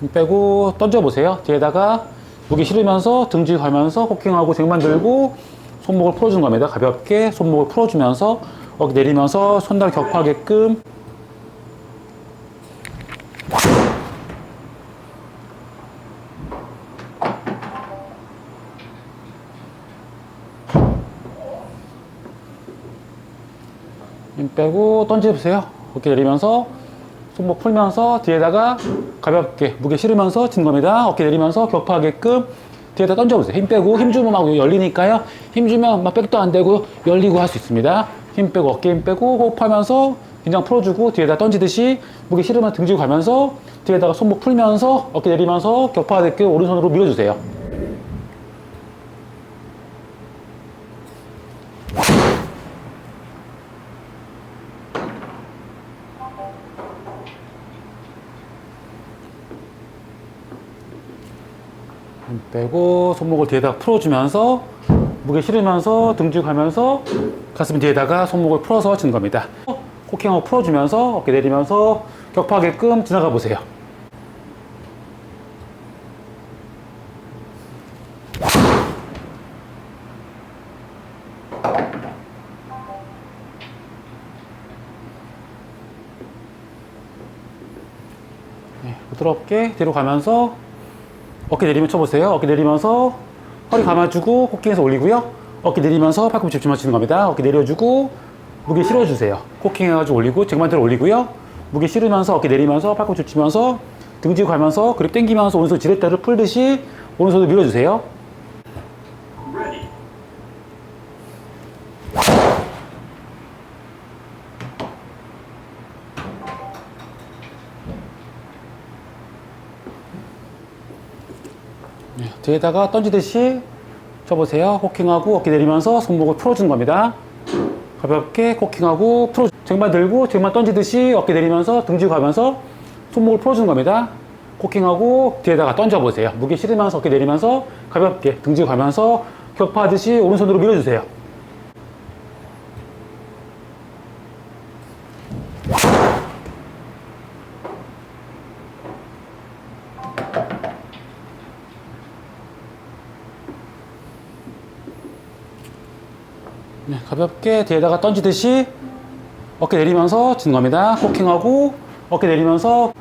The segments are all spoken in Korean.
힘 빼고 던져보세요. 뒤에다가 무게 실으면서 등지 가면서 호킹하고 쟁반 들고 손목을 풀어주는 겁니다. 가볍게 손목을 풀어주면서 어깨 내리면서 손날 격하게끔 힘 빼고 던져보세요. 어깨 내리면서 손목 풀면서 뒤에다가 가볍게 무게 실으면서 친 겁니다. 어깨 내리면서 격파하게끔 뒤에다 던져보세요. 힘 빼고 힘 주면 막 열리니까요. 힘 주면 막 백도 안 되고 열리고 할 수 있습니다. 힘 빼고 어깨 힘 빼고 호흡하면서 긴장 풀어주고 뒤에다 던지듯이 무게 실으면 등지고 가면서 뒤에다가 손목 풀면서 어깨 내리면서 격파하게끔 오른손으로 밀어주세요. 빼고 손목을 뒤에다 풀어주면서 무게 실으면서 등지 가면서 가슴 뒤에다가 손목을 풀어서 치는 겁니다. 코킹하고 풀어주면서 어깨 내리면서 격파하게끔 지나가 보세요. 네, 부드럽게 뒤로 가면서 어깨 내리면 쳐보세요. 어깨 내리면서 허리 감아주고 코킹해서 올리고요. 어깨 내리면서 팔꿈치 집중하시는 겁니다. 어깨 내려주고 무게 실어주세요. 코킹 해가지고 올리고 쟁반대로 올리고요. 무게 실으면서 어깨 내리면서 팔꿈치 치면서 등지고 가면서 그립 당기면서 오른손 지렛대를 풀듯이 오른손을 밀어주세요. 뒤에다가 던지듯이 쳐보세요. 호킹하고 어깨 내리면서 손목을 풀어주는 겁니다. 가볍게 호킹하고 풀어 쟁반 들고 쟁반 던지듯이 어깨 내리면서 등지고 가면서 손목을 풀어주는 겁니다. 호킹하고 뒤에다가 던져보세요. 무게 실으면서 어깨 내리면서 가볍게 등지고 가면서 격파하듯이 오른손으로 밀어주세요. 네, 가볍게 뒤에다가 던지듯이 어깨 내리면서 치는 겁니다. 코킹하고 어깨 내리면서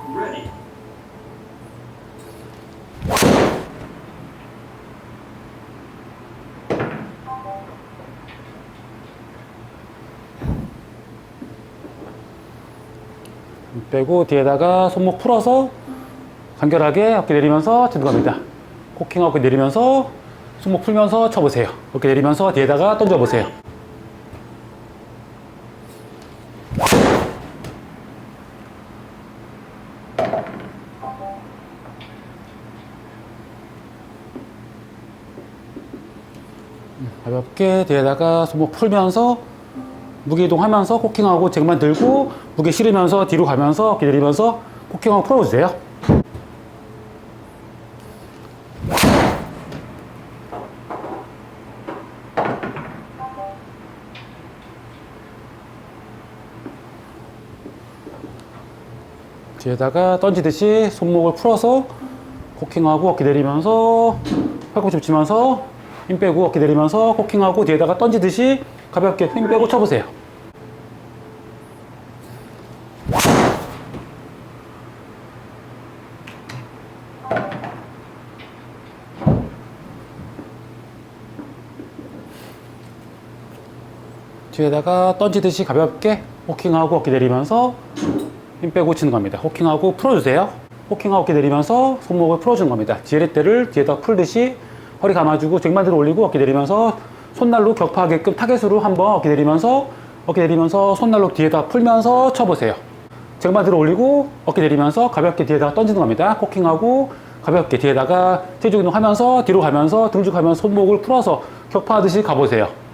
빼고 뒤에다가 손목 풀어서 간결하게 어깨 내리면서 치는 겁니다. 코킹하고 내리면서 손목 풀면서 쳐보세요. 어깨 내리면서 뒤에다가 던져보세요. 가볍게 뒤에다가 손목 풀면서 무게 이동하면서 코킹하고 쟁반 들고 무게 실으면서 뒤로 가면서 어깨 내리면서 코킹하고 풀어주세요. 뒤에다가 던지듯이 손목을 풀어서 코킹하고 어깨 내리면서 팔꿈치 붙이면서 힘 빼고 어깨 내리면서 코킹하고 뒤에다가 던지듯이 가볍게 힘 빼고 쳐보세요. 뒤에다가 던지듯이 가볍게 호킹하고 어깨 내리면서 힘 빼고 치는 겁니다. 호킹하고 풀어주세요. 호킹하고 어깨 내리면서 손목을 풀어주는 겁니다. 지렛대를 뒤에다 풀듯이 허리 감아주고 쟁반대로 올리고 어깨 내리면서 손날로 격파하게끔 타겟으로 한번 어깨 내리면서 어깨 내리면서 손날로 뒤에다 풀면서 쳐보세요. 쟁반대로 올리고 어깨 내리면서 가볍게 뒤에다가 던지는 겁니다. 코킹하고 가볍게 뒤에다가 체중 이동하면서 뒤로 가면서 등죽하면서 손목을 풀어서 격파하듯이 가보세요.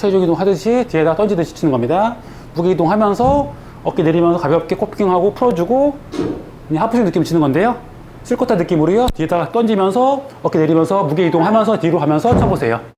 체중 이동하듯이 뒤에다 던지듯이 치는 겁니다. 무게 이동하면서 어깨 내리면서 가볍게 코핑하고 풀어주고 하프스윙 느낌 치는 건데요. 쓸것다 느낌으로요. 뒤에다 던지면서 어깨 내리면서 무게 이동하면서 뒤로 가면서 쳐보세요.